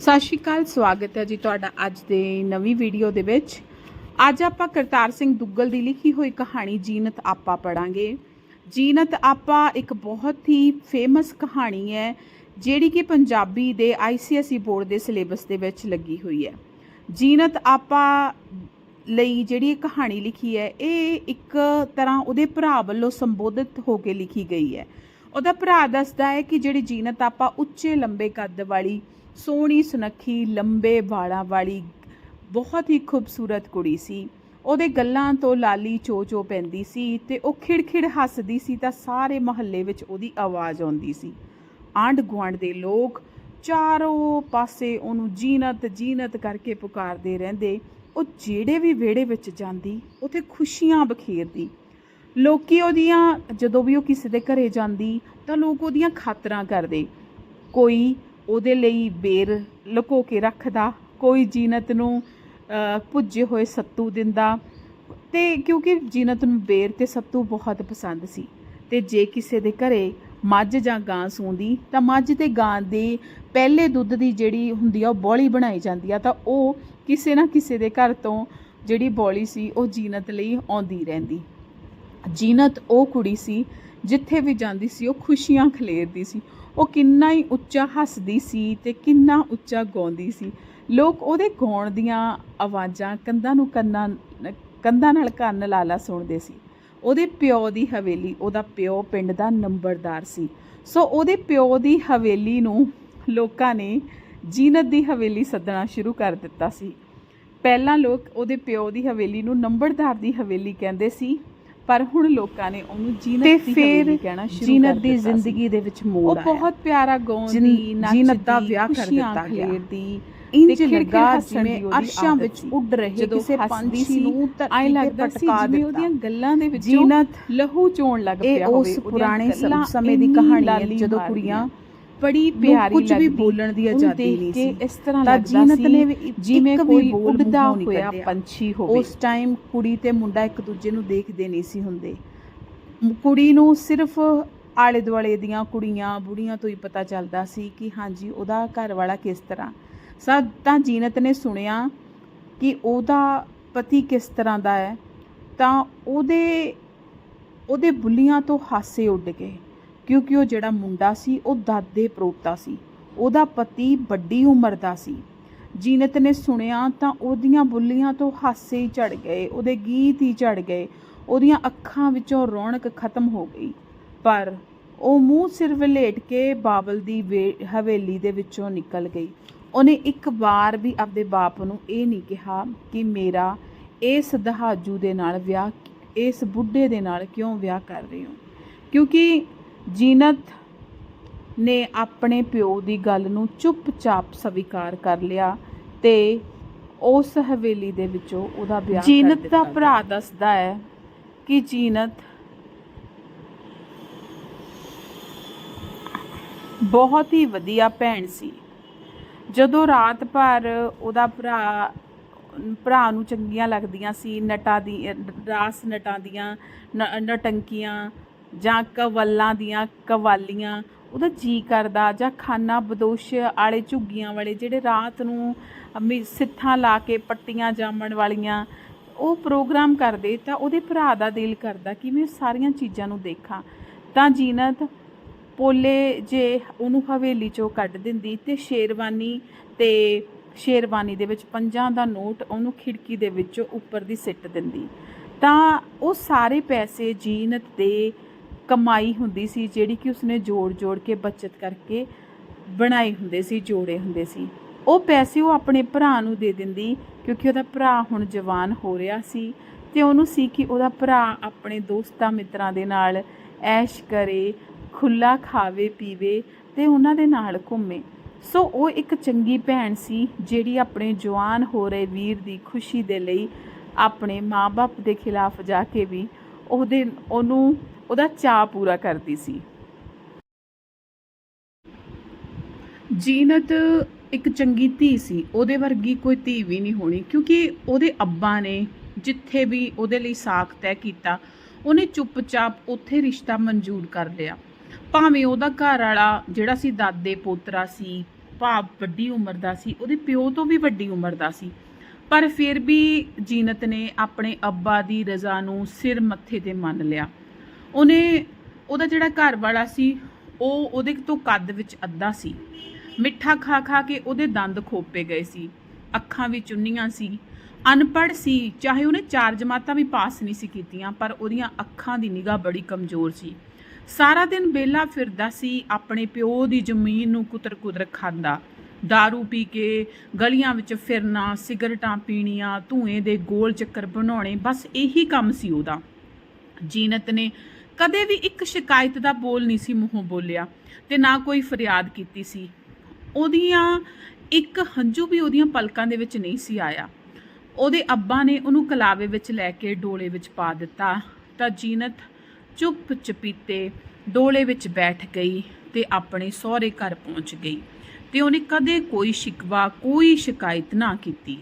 ਸਤਿ ਸ਼੍ਰੀ ਅਕਾਲ, ਸਵਾਗਤ ਹੈ ਜੀ ਤੁਹਾਡਾ ਅੱਜ ਦੇ ਨਵੀਂ ਵੀਡੀਓ ਦੇ ਵਿੱਚ। ਅੱਜ ਆਪਾਂ ਕਰਤਾਰ ਸਿੰਘ ਦੁੱਗਲ ਦੀ ਲਿਖੀ ਹੋਈ ਕਹਾਣੀ ਜੀਨਤ ਆਪਾ ਪੜਾਂਗੇ ਜੀਨਤ ਆਪਾ ਇੱਕ ਬਹੁਤ ਹੀ ਫੇਮਸ ਕਹਾਣੀ ਹੈ, ਜਿਹੜੀ ਕਿ ਪੰਜਾਬੀ ਦੇ ICSE ਬੋਰਡ ਦੇ ਸਿਲੇਬਸ ਦੇ ਵਿੱਚ ਲੱਗੀ ਹੋਈ ਹੈ। ਜੀਨਤ ਆਪਾ ਲਈ ਜਿਹੜੀ ਇਹ ਕਹਾਣੀ ਲਿਖੀ ਹੈ, ਇਹ ਇੱਕ ਤਰ੍ਹਾਂ ਉਹਦੇ ਭਰਾ ਵੱਲੋਂ ਸੰਬੋਧਿਤ ਹੋ ਕੇ ਲਿਖੀ ਗਈ ਹੈ। ਉਹਦਾ ਭਰਾ ਦੱਸਦਾ ਹੈ ਕਿ ਜਿਹੜੀ ਜੀਨਤ ਆਪਾ ਉੱਚੇ ਲੰਬੇ ਕੱਦ ਵਾਲੀ ਸੋਹਣੀ ਸੁਨੱਖੀ, ਲੰਬੇ ਵਾਲਾਂ ਵਾਲੀ ਬਹੁਤ ਹੀ ਖੂਬਸੂਰਤ ਕੁੜੀ ਸੀ। ਉਹਦੇ ਗੱਲਾਂ ਤੋਂ ਲਾਲੀ ਚੋ ਚੋ ਪੈਂਦੀ ਸੀ ਤੇ ਉਹ ਖਿੜਖਿੜ ਹੱਸਦੀ ਸੀ ਤਾਂ ਸਾਰੇ ਮਹੱਲੇ ਵਿੱਚ ਉਹਦੀ ਆਵਾਜ਼ ਆਉਂਦੀ ਸੀ। ਆਂਢ ਗੁਆਂਢ ਦੇ ਲੋਕ ਚਾਰੋਂ ਪਾਸੇ ਉਹਨੂੰ ਜੀਨਤ ਜੀਨਤ ਕਰਕੇ ਪੁਕਾਰਦੇ ਰਹਿੰਦੇ। ਉਹ ਜਿਹੜੇ ਵੀ ਵਿਹੜੇ ਵਿੱਚ ਜਾਂਦੀ, ਉੱਥੇ ਖੁਸ਼ੀਆਂ ਬਖੇਰਦੀ। ਲੋਕੀ ਉਹਦੀਆਂ, ਜਦੋਂ ਵੀ ਉਹ ਕਿਸੇ ਦੇ ਘਰੇ ਜਾਂਦੀ ਤਾਂ ਲੋਕ ਉਹਦੀਆਂ ਖਾਤਰਾਂ ਕਰਦੇ। ਕੋਈ ਉਹਦੇ ਲਈ ਬੇਰ ਲੁਕੋ ਕੇ ਰੱਖਦਾ, ਕੋਈ ਜੀਨਤ ਨੂੰ ਭੁੱਜੇ ਹੋਏ ਸੱਤੂ ਦਿੰਦਾ। ਤੇ ਕਿਉਂਕਿ ਜੀਨਤ ਨੂੰ ਬੇਰ ਤੇ ਸੱਤੂ ਬਹੁਤ ਪਸੰਦ ਸੀ। ਤੇ ਜੇ ਕਿਸੇ ਦੇ ਘਰੇ ਮੱਝ ਜਾਂ ਗਾਂ ਸੂੰਦੀ, ਤਾਂ ਮੱਝ ਤੇ ਗਾਂ ਦੇ ਪਹਿਲੇ ਦੁੱਧ ਦੀ ਜਿਹੜੀ ਹੁੰਦੀ ਆ, ਉਹ ਬੋਲੀ ਬਣਾਈ ਜਾਂਦੀ ਆ। ਤਾਂ ਉਹ ਕਿਸੇ ਨਾ ਕਿਸੇ ਦੇ ਘਰ ਤੋਂ ਜਿਹੜੀ ਬੋਲੀ ਸੀ, ਉਹ ਜੀਨਤ ਲਈ ਆਉਂਦੀ ਰਹਿੰਦੀ। ਜੀਨਤ ਉਹ ਕੁੜੀ ਸੀ ਜਿੱਥੇ ਵੀ ਜਾਂਦੀ ਸੀ, ਉਹ ਖੁਸ਼ੀਆਂ ਖਲੇਰਦੀ ਸੀ। ਉਹ ਕਿੰਨਾ ਹੀ ਉੱਚਾ ਹੱਸਦੀ ਸੀ ਤੇ ਕਿੰਨਾ ਉੱਚਾ ਗਾਉਂਦੀ ਸੀ। ਲੋਕ ਉਹਦੇ ਗਾਉਣ ਦੀਆਂ ਆਵਾਜ਼ਾਂ ਕੰਧਾਂ ਨੂੰ ਕੰਨਾਂ, ਕੰਧਾਂ ਨਾਲ ਕੰਨ ਲਾ ਲਾ ਸੁਣਦੇ ਸੀ। ਉਹਦੇ ਪਿਓ ਦੀ ਹਵੇਲੀ, ਉਹਦਾ ਪਿਓ ਪਿੰਡ ਦਾ ਨੰਬਰਦਾਰ ਸੀ। ਸੋ ਉਹਦੇ ਪਿਓ ਦੀ ਹਵੇਲੀ ਨੂੰ ਲੋਕਾਂ ਨੇ ਜੀਨਤ ਦੀ ਹਵੇਲੀ ਸੱਦਣਾ ਸ਼ੁਰੂ ਕਰ ਦਿੱਤਾ ਸੀ। ਪਹਿਲਾਂ ਲੋਕ ਉਹਦੇ ਪਿਓ ਦੀ ਹਵੇਲੀ ਨੂੰ ਨੰਬਰਦਾਰ ਦੀ ਹਵੇਲੀ ਕਹਿੰਦੇ ਸੀ। ਪਰ ਹੁਣ ਲੋਕਾਂ ਨੇ ਉਹਨੂੰ ਜੀਨਤ ਤੇ ਦੀ ਫਿਰ ਕਹਿਣਾ ਸ਼ੁਰੂ ਜੀਨਤ ਕਰ ਦੀ ਦਿੱਤਾ ਸੀ। ਜ਼ਿੰਦਗੀ ਦੇ ਵਿੱਚ ਮੋੜ ਉਹ ਆਇਆ ਬਹੁਤ ਪਿਆਰਾ ਗਾਉਂਦੀ ਜੀਨਤ ਦਾ ਵਿਆਹ ਕਰ ਦਿੱਤਾ ਗਿਆ। ਖੇਡਦੀ ਇੰਜ ਲੱਗਾ ਦੀ ਜਿਵੇਂ ਅਰਸ਼ਾਂ ਵਿੱਚ। ਉੱਡ ਰਹੇ ਕਿਸੇ ਪੰਛੀ ਨੂੰ ਤੇ ਲੱਗਦਾ ਸੀ ਜਿਵੇਂ ਉਹਦੀਆਂ ਗੱਲਾਂ ਦੇ ਵਿੱਚੋਂ ਜੀਨਤ ਲਹੂ ਚੋਣ ਲੱਗ ਪਿਆ ਉਸ ਹੋਵੇ ਉਹਦੀਆਂ ਪੁਰਾਣੇ ਸਮ- ਦੀ ਕਹਾਣੀ ਹੈ ਜਦੋਂ ਕੁੜੀਆਂ ਬੜੀ ਪਿਆਰੀ ਕੁਝ ਵੀ ਬੋਲਣ ਦੀ ਆਜ਼ਾਦੀ ਨਹੀਂ ਸੀ। ਇਸ ਤਰ੍ਹਾਂ ਲੱਗਦਾ ਜੀਨਤ ਸੀ ਜਿਵੇਂ ਕੋਈ ਉੱਡਦਾ ਹੋਇਆ। ਪੰਛੀ ਹੋਵੇ। ਉਸ ਟਾਈਮ ਕੁੜੀ ਤੇ ਮੁੰਡਾ ਇੱਕ ਦੂਜੇ ਨੂੰ ਦੇਖਦੇ ਨਹੀਂ ਸੀ ਹੁੰਦੇ। ਕੁੜੀ ਨੂੰ ਸਿਰਫ ਆਲੇ ਦੁਆਲੇ ਦੀਆਂ ਕੁੜੀਆਂ ਬੁੜੀਆਂ ਤੋਂ ਹੀ ਪਤਾ ਚੱਲਦਾ ਸੀ ਕਿ ਹਾਂਜੀ ਉਹਦਾ ਘਰ ਵਾਲਾ ਕਿਸ ਤਰ੍ਹਾਂ। ਸਾ ਤਾਂ ਜੀਨਤ ਨੇ ਸੁਣਿਆ ਕਿ ਉਹਦਾ ਪਤੀ ਕਿਸ ਤਰ੍ਹਾਂ ਦਾ ਹੈ। ਤਾਂ ਉਹਦੇ ਉਹਦੇ ਬੁੱਲੀਆਂ ਤੋਂ ਹਾਸੇ ਉੱਡ ਗਏ। ਕਿਉਂਕਿ ਉਹ ਜਿਹੜਾ ਮੁੰਡਾ ਸੀ, ਉਹ ਦਾਦੇ ਪਰੋਤਾ ਸੀ। ਉਹਦਾ ਪਤੀ ਵੱਡੀ ਉਮਰ ਦਾ ਸੀ। ਜੀਨਤ ਨੇ ਸੁਣਿਆ ਤਾਂ ਉਹਦੀਆਂ ਬੁੱਲੀਆਂ ਤੋਂ ਹਾਸੇ ਹੀ ਝੜ ਗਏ, ਉਹਦੇ ਗੀਤ ਹੀ ਝੜ ਗਏ, ਉਹਦੀਆਂ ਅੱਖਾਂ ਵਿੱਚੋਂ ਰੌਣਕ ਖਤਮ ਹੋ ਗਈ। ਪਰ ਉਹ ਮੂੰਹ ਸਿਰ ਵਲੇਟ ਕੇ ਬਾਬਲ ਦੀ ਵੇ- ਹਵੇਲੀ ਦੇ ਵਿੱਚੋਂ ਨਿਕਲ ਗਈ। ਉਹਨੇ ਇੱਕ ਵਾਰ ਵੀ ਆਪਦੇ ਬਾਪ ਨੂੰ ਇਹ ਨਹੀਂ ਕਿਹਾ ਕਿ ਮੇਰਾ ਇਸ ਦਹਾਜੂ ਦੇ ਨਾਲ ਵਿਆਹ, ਇਸ ਬੁੱਢੇ ਦੇ ਨਾਲ ਕਿਉਂ ਵਿਆਹ ਕਰ ਰਹੇ ਹੋ? ਕਿਉਂਕਿ ਜੀਨਤ ਨੇ ਆਪਣੇ ਪਿਓ ਦੀ ਗੱਲ ਨੂੰ ਚੁੱਪਚਾਪ ਸਵੀਕਾਰ ਕਰ ਲਿਆ ਤੇ ਉਸ ਹਵੇਲੀ ਦੇ ਵਿੱਚੋਂ ਉਹਦਾ ਵਿਆਹ ਜੀਨਤ ਦਾ। ਭਰਾ ਦੱਸਦਾ ਹੈ ਕਿ ਜੀਨਤ ਬਹੁਤ ਹੀ ਵਧੀਆ ਭੈਣ ਸੀ ਜਦੋਂ ਰਾਤ ਭਰ ਉਹਦਾ ਭਰਾ ਭਰਾ ਨੂੰ ਚੰਗੀਆਂ ਲੱਗਦੀਆਂ ਸੀ ਨਟਾਂ ਦੀ ਰਾਸ ਨਟਾਂ ਦੀਆਂ ਨਟੰਕੀਆਂ ਜਾਂ ਕਵੱਲਾਂ ਦੀਆਂ ਕਵਾਲੀਆਂ, ਉਹਦਾ ਜੀ ਕਰਦਾ, ਜਾਂ ਖਾਨਾ ਬਦੋਸ਼ ਆਲੇ ਝੁੱਗੀਆਂ ਵਾਲੇ ਜਿਹੜੇ ਰਾਤ ਨੂੰ ਅਮੀ- ਸਿੱਥਾਂ ਲਾ ਕੇ ਪੱਟੀਆਂ ਜਾਮਣ ਵਾਲੀਆਂ, ਉਹ ਪ੍ਰੋਗਰਾਮ ਕਰਦੇ ਤਾਂ ਉਹਦੇ ਭਰਾ ਦਾ ਦਿਲ ਕਰਦਾ ਕਿ ਮੈਂ ਸਾਰੀਆਂ ਚੀਜ਼ਾਂ ਨੂੰ ਦੇਖਾਂ। ਤਾਂ ਜੀਨਤ ਪੋਲੇ ਜੇ ਉਹਨੂੰ ਹਵੇਲੀ ਚੋਂ ਕੱਢ ਦਿੰਦੀ ਤੇ ਸ਼ੇਰਵਾਨੀ ਤੇ ਸ਼ੇਰਵਾਨੀ ਦੇ ਵਿੱਚ ਪੰਜਾਂ ਦਾ ਨੋਟ ਉਹਨੂੰ ਖਿੜਕੀ ਦੇ ਵਿੱਚੋਂ ਉੱਪਰ ਦੀ ਸਿੱਟ ਦਿੰਦੀ। ਤਾਂ ਉਹ ਸਾਰੇ ਪੈਸੇ ਜੀਨਤ ਦੇ ਕਮਾਈ ਹੁੰਦੀ ਸੀ, ਜਿਹੜੀ ਕਿ ਉਸਨੇ ਜੋੜ-ਜੋੜ ਕੇ ਬਚਤ ਕਰਕੇ ਬਣਾਏ ਹੁੰਦੇ ਸੀ, ਜੋੜੇ ਹੁੰਦੇ ਸੀ। ਉਹ ਪੈਸੇ ਉਹ ਆਪਣੇ ਭਰਾ ਨੂੰ ਦੇ ਦਿੰਦੀ, ਕਿਉਂਕਿ ਉਹਦਾ ਭਰਾ ਹੁਣ ਜਵਾਨ ਹੋ ਰਿਹਾ ਸੀ ਤੇ ਉਹਨੂੰ ਸੀ ਕਿ ਉਹਦਾ ਭਰਾ ਆਪਣੇ ਦੋਸਤਾਂ ਮਿੱਤਰਾਂ ਦੇ ਨਾਲ ਐਸ਼ ਕਰੇ ਖੁੱਲਾ ਖਾਵੇ, ਪੀਵੇ ਤੇ ਉਹਨਾਂ ਦੇ ਨਾਲ ਘੁੰਮੇ। ਸੋ ਉਹ ਇੱਕ ਚੰਗੀ ਭੈਣ ਸੀ, ਜਿਹੜੀ ਆਪਣੇ ਜਵਾਨ ਹੋ ਰਹੇ ਵੀਰ ਦੀ ਖੁਸ਼ੀ ਦੇ ਲਈ ਆਪਣੇ ਮਾਪੇ ਦੇ ਖਿਲਾਫ ਜਾ ਕੇ ਵੀ ਉਹਦੇ, ਉਹਨੂੰ ਉਹਦਾ ਚਾਅ ਪੂਰਾ ਕਰਦੀ ਸੀ। ਜੀਨਤ ਇੱਕ ਚੰਗੀ ਧੀ ਸੀ, ਉਹਦੇ ਵਰਗੀ ਕੋਈ ਧੀ ਵੀ ਨਹੀਂ ਹੋਣੀ, ਕਿਉਂਕਿ ਉਹਦੇ ਅੱਬਾ ਨੇ ਜਿੱਥੇ ਵੀ ਉਹਦੇ ਲਈ ਸਾਕ ਤੈਅ ਕੀਤਾ, ਉਹਨੇ ਚੁੱਪਚਾਪ ਉੱਥੇ ਰਿਸ਼ਤਾ ਮਨਜ਼ੂਰ ਕਰ ਲਿਆ। ਭਾਵੇਂ ਉਹਦਾ ਘਰ ਵਾਲਾ ਜਿਹੜਾ ਸੀ ਦਾਦੇ ਪੋਤਰਾ ਸੀ, ਭਾਵ ਵੱਡੀ ਉਮਰ ਦਾ ਸੀ, ਉਹਦੇ ਪਿਓ ਤੋਂ ਵੀ ਵੱਡੀ ਉਮਰ ਦਾ ਸੀ, ਪਰ ਫਿਰ ਵੀ ਜੀਨਤ ਨੇ ਆਪਣੇ ਅੱਬਾ ਦੀ ਰਜ਼ਾ ਨੂੰ ਸਿਰ ਮੱਥੇ ਤੇ ਮੰਨ ਲਿਆ। ਉਹਨੇ ਉਹਦਾ ਜਿਹੜਾ ਘਰ ਵਾਲਾ ਸੀ, ਉਹ ਉਹਦੇ ਤੋਂ ਕੱਦ ਵਿੱਚ ਅੱਧਾ ਸੀ। ਮਿੱਠਾ ਖਾ ਖਾ ਕੇ ਉਹਦੇ ਦੰਦ ਖੋਪੇ ਗਏ ਸੀ। ਅੱਖਾਂ ਵੀ ਚੁੰਨੀਆਂ ਸੀ। ਅਨਪੜ੍ਹ ਸੀ, ਚਾਹੇ ਉਹਨੇ ਚਾਰ ਜਮਾਤਾਂ ਵੀ ਪਾਸ ਨਹੀਂ ਸੀ ਕੀਤੀਆਂ, ਪਰ ਉਹਦੀਆਂ ਅੱਖਾਂ ਦੀ ਨਿਗਾਹ ਬੜੀ ਕਮਜ਼ੋਰ ਸੀ। ਸਾਰਾ ਦਿਨ ਬੇਲਾ ਫਿਰਦਾ ਸੀ ਆਪਣੇ ਪਿਓ ਦੀ ਜ਼ਮੀਨ ਨੂੰ ਕੁਤਰ-ਕੁਤਰ ਖਾਂਦਾ। दारू ਪੀ ਕੇ ਗਲੀਆਂ ਵਿੱਚ ਫਿਰਨਾ, ਸਿਗਰਟਾਂ ਪੀਣੀਆਂ, ਧੂਏ ਦੇ ਗੋਲ ਚੱਕਰ ਬਣਾਉਣੇ, ਬਸ ਇਹੀ ਕੰਮ ਸੀ ਉਹਦਾ। ਜੀਨਤ ਨੇ ਕਦੇ ਵੀ ਇੱਕ ਸ਼ਿਕਾਇਤ ਦਾ ਬੋਲ ਨਹੀਂ ਸੀ ਮੂੰਹੋਂ ਬੋਲਿਆ ਤੇ ਨਾ ਕੋਈ ਫਰਿਆਦ ਕੀਤੀ ਸੀ। ਉਹਦੀਆਂ ਇੱਕ ਹੰਝੂ ਵੀ ਉਹਦੀਆਂ ਪਲਕਾਂ ਦੇ ਵਿੱਚ ਨਹੀਂ ਸੀ ਆਇਆ। ਉਹਦੇ ਅੱਬਾ ਨੇ ਉਹਨੂੰ ਕਲਾਵੇ ਵਿੱਚ ਲੈ ਕੇ ਡੋਲੇ ਵਿੱਚ ਪਾ ਦਿੱਤਾ ਤਾਂ ਜੀਨਤ ਚੁੱਪ ਚਪੀਤੇ ਡੋਲੇ ਵਿੱਚ ਬੈਠ ਗਈ ਤੇ ਆਪਣੇ ਸਹੁਰੇ ਘਰ ਪਹੁੰਚ ਗਈ ਤੇ ਉਹਨੇ ਕਦੇ ਕੋਈ ਸ਼ਿਕਵਾ, ਕੋਈ ਸ਼ਿਕਾਇਤ ਨਾ ਕੀਤੀ।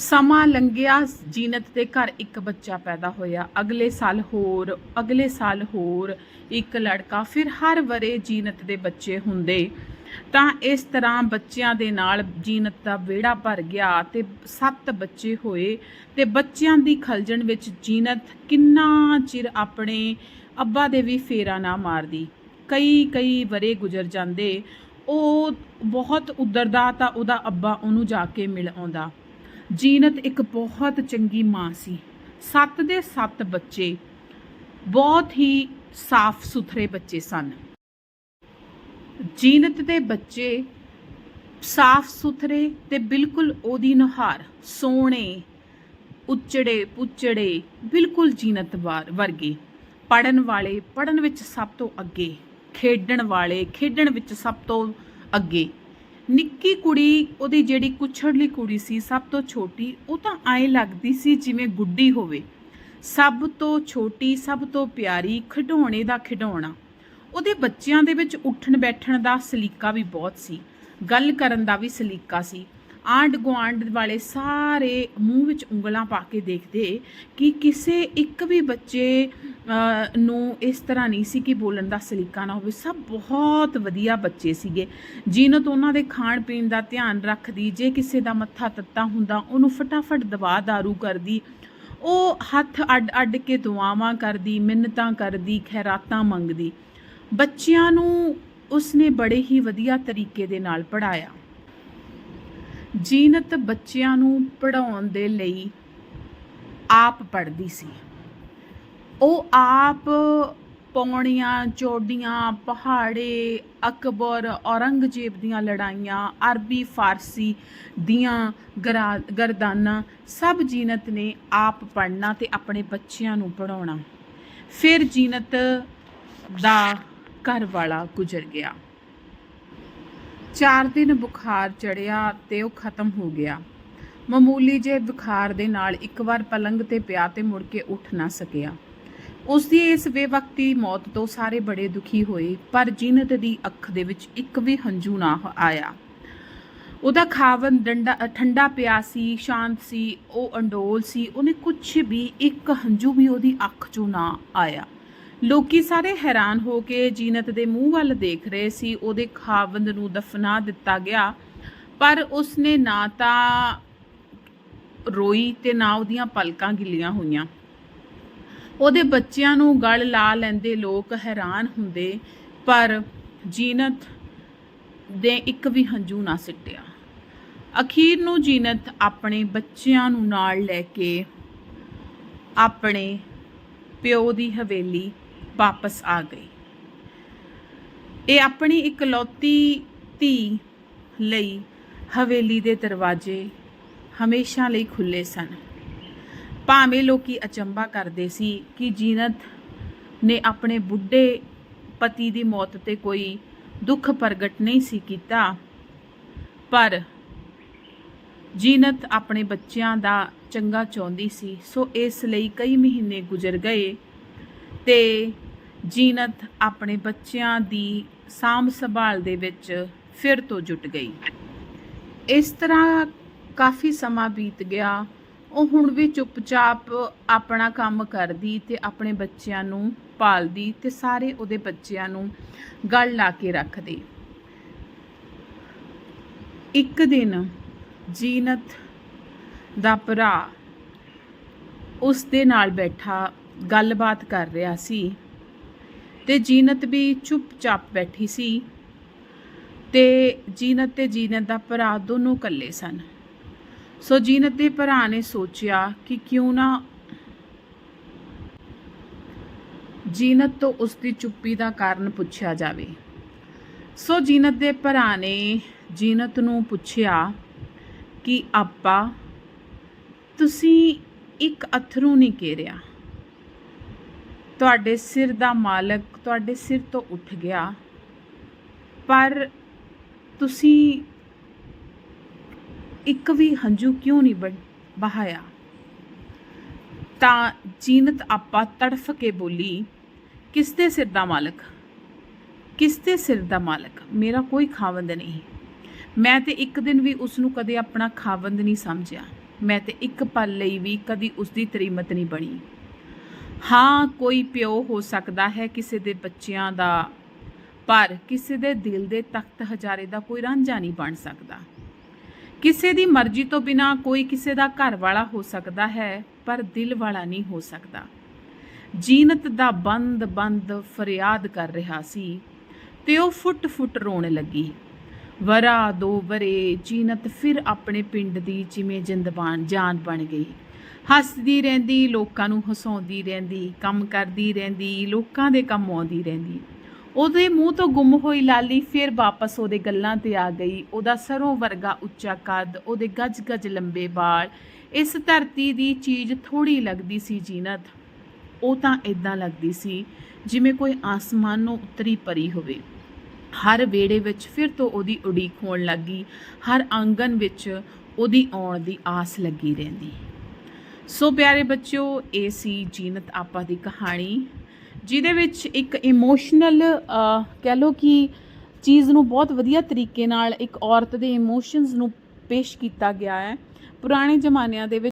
ਸਮਾਂ ਲੰਘਿਆ, ਜੀਨਤ ਦੇ ਘਰ ਇੱਕ ਬੱਚਾ ਪੈਦਾ ਹੋਇਆ। ਅਗਲੇ ਸਾਲ ਹੋਰ, ਅਗਲੇ ਸਾਲ ਹੋਰ ਇੱਕ ਲੜਕਾ, ਫਿਰ ਹਰ ਵਰੇ ਜੀਨਤ ਦੇ ਬੱਚੇ ਹੁੰਦੇ। ਤਾਂ ਇਸ ਤਰ੍ਹਾਂ ਬੱਚਿਆਂ ਦੇ ਨਾਲ ਜੀਨਤ ਦਾ ਵਿਹੜਾ ਭਰ ਗਿਆ ਤੇ ਸੱਤ ਬੱਚੇ ਹੋਏ ਤੇ ਬੱਚਿਆਂ ਦੀ ਖਲਜਣ ਵਿੱਚ ਜੀਨਤ ਕਿੰਨਾ ਚਿਰ ਆਪਣੇ ਅੱਬਾ ਦੇ ਵੀ ਫੇਰਾ ਨਾ ਮਾਰਦੀ। ਕਈ ਕਈ ਵਰੇ ਗੁਜ਼ਰ ਜਾਂਦੇ। ਉਹ ਬਹੁਤ ਉਦਰਦਾ ਤਾਂ ਉਹਦਾ ਅੱਬਾ ਉਹਨੂੰ ਜਾ ਕੇ ਮਿਲ ਆਉਂਦਾ। ਜੀਨਤ ਇੱਕ ਬਹੁਤ ਚੰਗੀ ਮਾਂ ਸੀ। ਸੱਤ ਦੇ ਸੱਤ ਬੱਚੇ ਬਹੁਤ ਹੀ ਸਾਫ਼ ਸੁਥਰੇ ਬੱਚੇ ਸਨ। ਜੀਨਤ ਦੇ ਬੱਚੇ ਸਾਫ਼ ਸੁਥਰੇ ਤੇ ਬਿਲਕੁਲ ਉਹਦੀ ਨੁਹਾਰ ਸੋਹਣੇ, ਉੱਚੜੇ, ਪੁੱਚੜੇ, ਬਿਲਕੁਲ ਜੀਨਤ ਵਾਰ- ਵਰਗੇ। ਪੜਨ ਵਾਲੇ ਪੜਨ ਵਿੱਚ ਸਭ ਤੋਂ ਅੱਗੇ, ਖੇਡਣ ਵਾਲੇ, ਖੇਡਣ ਵਿੱਚ ਸਭ ਤੋਂ ਅੱਗੇ। ਨਿੱਕੀ ਕੁੜੀ, ਉਹਦੀ ਜਿਹੜੀ ਕੁਛੜਲੀ ਕੁੜੀ ਸੀ, ਸਭ ਤੋਂ ਛੋਟੀ, ਉਹ ਤਾਂ ਐਂ ਲੱਗਦੀ ਸੀ ਜਿਵੇਂ ਗੁੱਡੀ ਹੋਵੇ। ਸਭ ਤੋਂ ਛੋਟੀ, ਸਭ ਤੋਂ ਪਿਆਰੀ, ਖਿਡੌਣੇ ਦਾ ਖਿਡੌਣਾ। ਉਹਦੇ ਬੱਚਿਆਂ ਦੇ ਵਿੱਚ ਉੱਠਣ ਬੈਠਣ ਦਾ ਸਲੀਕਾ ਵੀ ਬਹੁਤ ਸੀ। ਗੱਲ ਕਰਨ ਦਾ ਵੀ ਸਲੀਕਾ ਸੀ। ਆਂਡ ਗੁਆਂਢ ਵਾਲੇ ਸਾਰੇ ਮੂੰਹ ਵਿੱਚ ਉਂਗਲਾਂ ਪਾ ਕੇ ਦੇਖਦੇ ਕਿ ਕਿਸੇ ਇੱਕ ਵੀ ਬੱਚੇ ਨੂੰ ਇਸ ਤਰ੍ਹਾਂ ਨਹੀਂ ਸੀ ਕਿ ਬੋਲਣ ਦਾ ਸਲੀਕਾ ਨਾ ਹੋਵੇ। ਸਭ ਬਹੁਤ ਵਧੀਆ ਬੱਚੇ ਸੀਗੇ। ਜੀਨਤ ਉਹਨਾਂ ਦੇ ਖਾਣ ਪੀਣ ਦਾ ਧਿਆਨ ਰੱਖਦੀ, ਜੇ ਕਿਸੇ ਦਾ ਮੱਥਾ ਤੱਤਾ ਹੁੰਦਾ, ਉਹਨੂੰ ਫਟਾਫਟ ਦਵਾ ਦਾਰੂ ਕਰਦੀ। ਉਹ ਹੱਥ ਅੱਡ ਅੱਡ ਕੇ ਦੁਆਵਾਂ ਕਰਦੀ, ਮਿੰਨਤਾਂ ਕਰਦੀ, ਖੈਰਾਤਾਂ ਮੰਗਦੀ। ਬੱਚਿਆਂ ਨੂੰ ਉਸਨੇ ਬੜੇ ਹੀ ਵਧੀਆ ਤਰੀਕੇ ਦੇ ਨਾਲ ਪੜਾਇਆ ਜੀਨਤ ਬੱਚਿਆਂ ਨੂੰ ਪੜਾਉਣ ਦੇ ਲਈ ਆਪ ਪੜ੍ਹਦੀ ਸੀ। ਉਹ ਆਪ ਪੌਣੀਆਂ, ਚੋਡੀਆਂ, ਪਹਾੜੇ, ਅਕਬਰ, ਔਰੰਗਜ਼ੇਬ ਦੀਆਂ ਲੜਾਈਆਂ, ਅਰਬੀ, ਫਾਰਸੀ ਦੀਆਂ ਗਰਾ- ਗਰਦਾਨਾਂ ਸਭ ਜੀਨਤ ਨੇ ਆਪ ਪੜ੍ਹਨਾ ਤੇ ਆਪਣੇ ਬੱਚਿਆਂ ਨੂੰ ਪੜਾਉਣਾ ਫਿਰ ਜੀਨਤ ਦਾ ਘਰ ਵਾਲਾ ਗੁਜ਼ਰ ਗਿਆ। ਚਾਰ ਦਿਨ ਬੁਖਾਰ ਚੜਿਆ ਤੇ ਉਹ ਖਤਮ ਹੋ ਗਿਆ। ਮਾਮੂਲੀ ਜੇ ਬੁਖਾਰ ਦੇ ਨਾਲ ਇੱਕ ਵਾਰ ਪਲੰਗ ਤੇ ਪਿਆ ਤੇ ਮੁੜ ਕੇ ਉੱਠ ਨਾ ਸਕਿਆ। ਉਸ ਦੀ ਇਸ ਬੇਵਕਤੀ ਮੌਤ ਤੋਂ ਸਾਰੇ ਬੜੇ ਦੁਖੀ ਹੋਏ, ਪਰ ਜੀਨਤ ਦੀ ਅੱਖ ਦੇ ਵਿੱਚ ਇੱਕ ਵੀ ਹੰਝੂ ਨਾ ਆਇਆ। ਉਹਦਾ ਖਾਵਨ ਡੰਡਾ ਠੰਡਾ ਪਿਆ ਸੀ, ਸ਼ਾਂਤ ਸੀ, ਉਹ ਅੰਡੋਲ ਸੀ, ਉਹਨੇ ਕੁਝ ਵੀ ਇੱਕ ਹੰਝੂ ਵੀ ਉਹਦੀ ਅੱਖ 'ਚੋਂ ਨਾ ਆਇਆ। ਲੋਕੀ ਸਾਰੇ ਹੈਰਾਨ ਹੋ ਕੇ ਜੀਨਤ ਦੇ ਮੂੰਹ ਵੱਲ ਦੇਖ ਰਹੇ ਸੀ, ਉਹਦੇ ਖਾਵੰਦ ਨੂੰ ਦਫਨਾ ਦਿੱਤਾ ਗਿਆ। ਪਰ ਉਸਨੇ ਨਾ ਤਾਂ ਰੋਈ ਤੇ ਨਾ ਉਹਦੀਆਂ ਪਲਕਾਂ ਗਿੱਲੀਆਂ ਹੋਈਆਂ। ਉਹਦੇ ਬੱਚਿਆਂ ਨੂੰ ਗਲ ਲਾ ਲੈਂਦੇ ਲੋਕ ਹੈਰਾਨ ਹੁੰਦੇ, ਪਰ ਜੀਨਤ ਦੇ ਇੱਕ ਵੀ ਹੰਝੂ ਨਾ ਸਿੱਟਿਆ। ਅਖੀਰ ਨੂੰ ਜੀਨਤ ਆਪਣੇ ਬੱਚਿਆਂ ਨੂੰ ਨਾਲ ਲੈ ਕੇ ਆਪਣੇ ਪਿਓ ਦੀ ਹਵੇਲੀ ਵਾਪਸ ਆ ਗਈ। ਇਹ ਆਪਣੀ ਇਕਲੌਤੀ ਧੀ ਲਈ ਹਵੇਲੀ ਦੇ ਦਰਵਾਜ਼ੇ ਹਮੇਸ਼ਾ ਲਈ ਖੁੱਲੇ ਸਨ। ਭਾਵੇਂ ਲੋਕੀ ਅਚੰਭਾ ਕਰਦੇ ਸੀ ਕਿ ਜੀਨਤ ਨੇ ਆਪਣੇ ਬੁੱਢੇ ਪਤੀ ਦੀ ਮੌਤ ਤੇ ਕੋਈ ਦੁੱਖ ਪ੍ਰਗਟ ਨਹੀਂ ਸੀ ਕੀਤਾ, ਪਰ ਜੀਨਤ ਆਪਣੇ ਬੱਚਿਆਂ ਦਾ ਚੰਗਾ ਚਾਹੁੰਦੀ ਸੀ। ਸੋ ਇਸ ਲਈ ਕਈ ਮਹੀਨੇ ਗੁਜ਼ਰ ਗਏ ਤੇ ਜੀਨਤ ਆਪਣੇ ਬੱਚਿਆਂ ਦੀ ਸਾਂਭ ਸੰਭਾਲ ਦੇ ਵਿੱਚ ਫਿਰ ਤੋਂ ਜੁਟ ਗਈ। ਇਸ ਤਰ੍ਹਾਂ ਕਾਫੀ ਸਮਾਂ ਬੀਤ ਗਿਆ। ਉਹ ਹੁਣ ਵੀ ਚੁੱਪਚਾਪ ਆਪਣਾ ਕੰਮ ਕਰਦੀ ਤੇ ਆਪਣੇ ਬੱਚਿਆਂ ਨੂੰ ਪਾਲਦੀ ਤੇ ਸਾਰੇ ਉਹਦੇ ਬੱਚਿਆਂ ਨੂੰ ਗੱਲ ਲਾ ਕੇ ਰੱਖਦੀ। ਇੱਕ ਦਿਨ ਜੀਨਤ ਦਾ ਭਰਾ ਉਸ ਦੇ ਨਾਲ ਬੈਠਾ ਗੱਲਬਾਤ ਕਰ ਰਿਹਾ ਸੀ। ਤੇ ਜੀਨਤ ਵੀ ਚੁੱਪਚਾਪ ਬੈਠੀ ਸੀ ਤੇ ਜੀਨਤ ਤੇ ਜੀਨਤ ਦਾ ਭਰਾ ਦੋਨੋਂ ਇਕੱਲੇ ਸਨ। ਸੋ ਜੀਨਤ ਦੇ ਭਰਾ ਨੇ ਸੋਚਿਆ ਕਿ ਕਿਉਂ ਨਾ ਜੀਨਤ ਤੋਂ ਉਸ ਦੀ ਚੁੱਪੀ ਦਾ ਕਾਰਨ ਪੁੱਛਿਆ ਜਾਵੇ। ਸੋ ਜੀਨਤ ਦੇ ਭਰਾ ਨੇ ਜੀਨਤ ਨੂੰ ਪੁੱਛਿਆ ਕਿ ਆਪਾ ਤੁਸੀਂ ਇੱਕ ਅਥਰੂ ਨਹੀਂ ਘੇਰਿਆ ਤੁਹਾਡੇ ਸਿਰ ਦਾ ਮਾਲਕ ਤੁਹਾਡੇ ਸਿਰ ਤੋਂ ਉੱਠ ਗਿਆ। ਪਰ ਤੁਸੀਂ ਇੱਕ ਵੀ ਹੰਝੂ ਕਿਉਂ ਨਹੀਂ ਬਹਾਇਆ? ਤਾਂ ਜੀਨਤ ਆਪਾ ਤੜਫ ਕੇ ਬੋਲੀ ਕਿਸ ਦੇ ਸਿਰ ਦਾ ਮਾਲਕ? ਕਿਸ ਦੇ ਸਿਰ ਦਾ ਮਾਲਕ? ਮੇਰਾ ਕੋਈ ਖਾਵੰਦ ਨਹੀਂ। ਮੈਂ ਤੇ ਇੱਕ ਦਿਨ ਵੀ ਉਸ ਨੂੰ ਕਦੇ ਆਪਣਾ ਖਾਵੰਦ ਨਹੀਂ ਸਮਝਿਆ। ਮੈਂ ਤੇ ਇੱਕ ਪਲ ਲਈ ਵੀ ਕਦੀ ਉਸ ਦੀ ਤਰੀਮਤ ਨਹੀਂ ਬਣੀ। ਹਾਂ, ਕੋਈ ਪਿਓ ਹੋ ਸਕਦਾ ਹੈ ਕਿਸੇ ਦੇ ਬੱਚਿਆਂ ਦਾ, ਪਰ ਕਿਸੇ ਦੇ ਦਿਲ ਦੇ ਤਖਤ ਹਜ਼ਾਰੇ ਦਾ ਕੋਈ ਰਾਂਝਾ ਨਹੀਂ ਬਣ ਸਕਦਾ। ਕਿਸੇ ਦੀ ਮਰਜ਼ੀ ਤੋਂ ਬਿਨਾ ਕੋਈ ਕਿਸੇ ਦਾ ਘਰ ਵਾਲਾ ਹੋ ਸਕਦਾ ਹੈ, ਪਰ ਦਿਲ ਵਾਲਾ ਨਹੀਂ ਹੋ ਸਕਦਾ। ਜੀਨਤ ਦਾ ਬੰਦ ਬੰਦ ਫਰਿਆਦ ਕਰ ਰਿਹਾ ਸੀ ਤੇ ਉਹ ਫੁੱਟ ਫੁੱਟ ਰੋਣ ਲੱਗੀ। ਵਰਾ ਦੋ ਵਰੇ ਜੀਨਤ ਫਿਰ ਆਪਣੇ ਪਿੰਡ ਦੀ ਜਿਵੇਂ ਜਿੰਦਬਾਨ ਜਾਨ ਬਣ ਗਈ। ਹੱਸਦੀ ਰਹਿੰਦੀ, ਲੋਕਾਂ ਨੂੰ ਹਸਾਉਂਦੀ ਰਹਿੰਦੀ, ਕੰਮ ਕਰਦੀ ਰਹਿੰਦੀ, ਲੋਕਾਂ ਦੇ ਕੰਮ ਆਉਂਦੀ ਰਹਿੰਦੀ। ਉਹਦੇ ਮੂੰਹ ਤੋਂ ਗੁੰਮ ਹੋਈ ਲਾਲੀ ਫਿਰ ਵਾਪਸ ਉਹਦੇ ਗੱਲਾਂ ਤੇ ਆ ਗਈ। ਉਹਦਾ ਸਰੋਂ ਵਰਗਾ ਉੱਚਾ ਕੱਦ, ਉਹਦੇ ਗੱਜ ਗੱਜ ਲੰਬੇ ਵਾਲ। ਇਸ ਧਰਤੀ ਦੀ ਚੀਜ਼ ਥੋੜੀ ਲੱਗਦੀ ਸੀ ਜੀਨਤ। ਉਹ ਤਾਂ ਇਦਾਂ ਲੱਗਦੀ ਸੀ ਜਿਵੇਂ ਕੋਈ ਆਸਮਾਨੋਂ ਉਤਰੀ ਪਰੀ ਹੋਵੇ। ਹਰ ਵੇੜੇ ਵਿੱਚ ਫਿਰ ਤੋਂ ਉਹਦੀ ਉਡੀਕ ਹੋਣ ਲੱਗੀ। ਹਰ ਆਂਗਨ ਵਿੱਚ ਉਹਦੀ ਆਉਣ ਦੀ ਆਸ ਲੱਗੀ ਰਹਿੰਦੀ। ਸੋ ਪਿਆਰੇ ਬੱਚਿਓ, ਇਹ ਸੀ ਜੀਨਤ ਆਪਾ ਦੀ ਕਹਾਣੀ, ਜਿਹਦੇ ਵਿੱਚ ਇੱਕ ਇਮੋਸ਼ਨਲ ਕਹਿ ਲਓ ਕਿ ਚੀਜ਼ ਨੂੰ ਬਹੁਤ ਵਧੀਆ ਤਰੀਕੇ ਨਾਲ ਇੱਕ ਔਰਤ ਦੇ ਇਮੋਸ਼ਨਸ ਨੂੰ ਪੇਸ਼ ਕੀਤਾ ਗਿਆ ਹੈ। ਪੁਰਾਣੇ ਜ਼ਮਾਨਿਆਂ ਦੇ ਵਿੱਚ